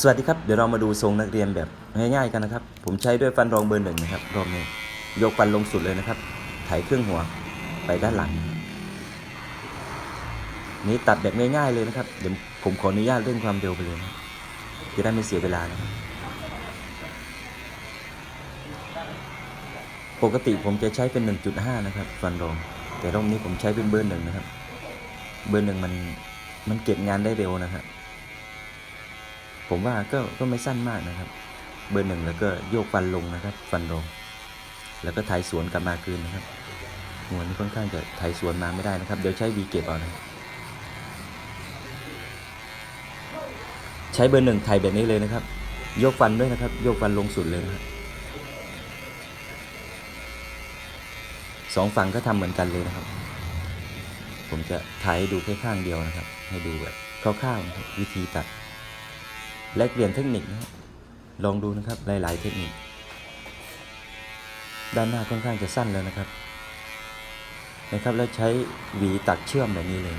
สวัสดีครับ เดี๋ยวเรามาดูทรงนักเรียนแบบง่ายๆกันนะครับ ผมใช้ด้วยฟันรองเบอร์หนึ่งนะครับรอบนี้ยกฟันลงสุดเลยนะครับ ไถเครื่องหัวไปด้านหลัง นี้ตัดแบบง่ายๆเลยนะครับ เดี๋ยวผมขออนุญาตเร่งความเร็วไปเลยนะจะได้ไม่เสียเวลานะครับปกติผมจะใช้เป็น 1.5 นะครับ ฟันรอง แต่รอบนี้ผมใช้เป็นเบอร์หนึ่งนะครับ เบอร์หนึ่งมันมันเก็บงานได้เร็วนะครับ ผมว่าก็ก็ไม่สั้นมากนะครับ เบอร์หนึ่งแล้วก็โยกฟันลงนะครับ ฟันลง แล้วก็ถ่ายสวนกลับมาคืนนะครับหัวนี้ค่อนข้างจะถ่ายสวนมาไม่ได้นะครับ เดี๋ยวใช้วีเก็บเอานะใช้เบอร์หนึ่งถ่ายแบบนี้เลยนะครับ โยกฟันด้วยนะครับ โยกฟันลงสุดเลยนะครับสองฝั่งก็ทำเหมือนกันเลยนะครับ ผมจะถ่ายดูแค่ข้างเดียวนะครับ ให้ดูแบบคร่าวๆนะครับวิธีตัด แลกเปลี่ยนเทคนิคนะครับลองดูนะครับหลาย ๆ เทคนิค ด้านหน้าค่อนข้างจะสั้นแล้วนะครับนะครับแล้วใช้หวีตัดเชื่อมแบบนี้เลย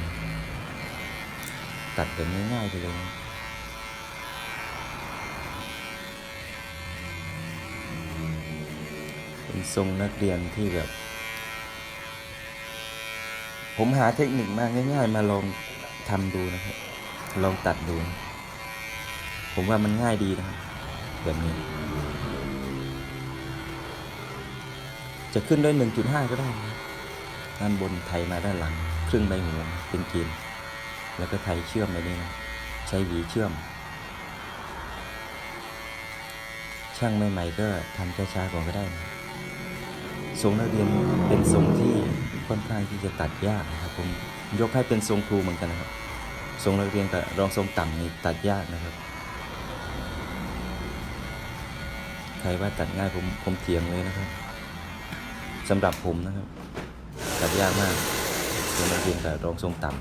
ตัดแบบง่ายๆไปเลยเป็นทรงนักเรียนที่แบบ ผมหาเทคนิคมาง่าย ๆ มาลองทำดูนะครับ ลองตัดดูนะ ผมว่ามันง่ายดีนะครับแบบนี้ จะขึ้นด้วย 1.5 ก็ได้นะด้านบนไทยมาด้านหลัง ครึ่งใบหูเป็นกีนแล้วก็ไทยเชื่อมแบบนี้นะใช้หวีเชื่อม ช่างใหม่ๆก็ทำช้าๆก่อนก็ได้นะทรงนักเรียนเป็นทรงที่ค่อนข้างที่จะตัดยากนะครับผมยกให้เป็นทรงครูเหมือนกันนะครับ ทรงนักเรียนกับรองทรงต่ำนี่ตัดยากนะครับ รว่าตัดง่ายผมผมเถียงเลยนะครับสำหรับผมนะครับ ตัดยากมากทรงนักเรียนกับรองทรงต่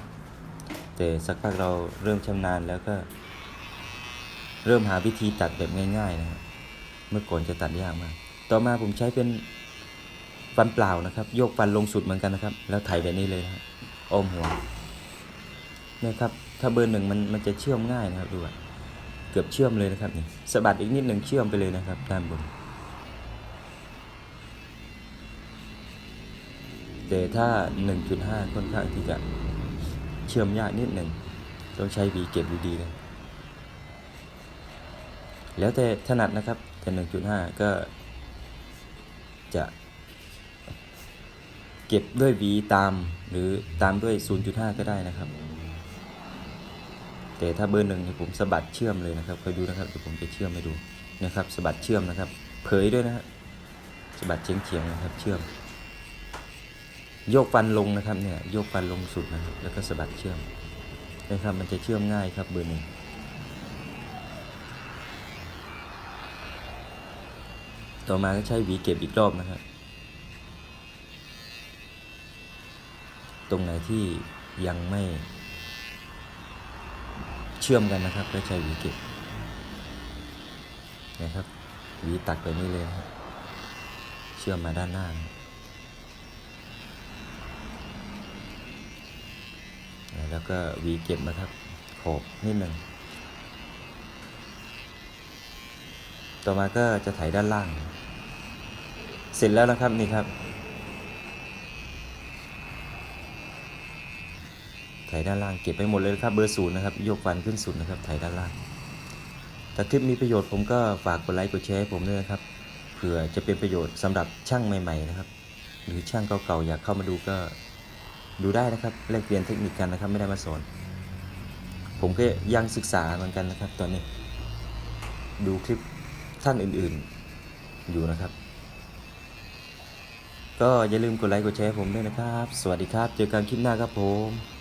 ำแต่สักพักเราเริ่มชำนาญแล้วก็ เริ่มหาวิธีตัดแบบง่าย ๆ นะครับเมื่อก่อนจะตัดยากมาก ต่อมาผมใช้เป็นฟันเปล่านะครับ โยกฟันลงสุดเหมือนกันนะครับ แล้วไถแบบนี้เลยนะอ้อมหัวนี่ยครับ ถ้าเบอร์หนึ่งมันมันจะเชื่อมง่ายนะครับดูอะ กือบเชื่อมเลยนะครับนี่สะบัดอีกนิดหนึ่งเชื่อมไปเลยนะครับด้านบน แต่ถ้า 1.5 ค่อนข้างที่จะเชื่อมยากนิดหนึ่งต้องใช้วีเก็บดีๆเลยแล้วแต่ถนัดนะครับแต่1.5 ก็จะเก็บด้วยวีตามหรือตามด้วย 0.5 ก็ได้นะครับ แต่ถ้าเบอร์หนึ่งเนี่ยผมสะบัดเชื่อมเลยนะครับคอยดูนะครับเดี๋ยวผมจะเชื่อมให้ดูนะครับสะบัดเชื่อมนะครับ เผยด้วยนะฮะสะบัดเฉียงเฉียงนะครับ เชื่อม โยกฟันลงนะครับเนี่ยโยกฟันลงสุดนะครับแล้วก็สะบัดเชื่อมนะครับมันจะเชื่อมง่ายครับเบอร์หนึ่งต่อมาก็ใช้หวีเก็บอีกรอบนะครับตรงไหนที่ยังไม่ เชื่อมกันนะครับแล้วใช้หวีเก็บนะครับหวีตัดไปนี่เลยครับเชื่อมมาด้านหน้านะแล้วก็หวีเก็บนะครับโขบนิดหนึ่งต่อมาก็จะไถด้านล่าง เสร็จแล้วนะครับนี่ครับ ไถด้านล่างเก็บไปหมดเลยนะครับเบอร์ศูนย์นะครับยกฟันขึ้นสุดนะครับไถด้านล่างถ้าคลิปมีประโยชน์ผมก็ฝากกดไลค์กดแชร์ให้ผมด้วยนะครับเผื่อจะเป็นประโยชน์สำหรับช่างใหม่ ๆ นะครับ หรือช่างเก่าๆอยากเข้ามาดูก็ดูได้นะครับแลกเปลี่ยนเทคนิคกันนะครับไม่ได้มาสอนผมก็ยังศึกษาเหมือนกันนะครับ ตอนนี้ ดูคลิปท่านอื่นๆอยู่นะครับ ก็อย่าลืมกดไลค์กดแชร์ผมด้วยนะครับ สวัสดีครับ เจอกันคลิปหน้าครับผม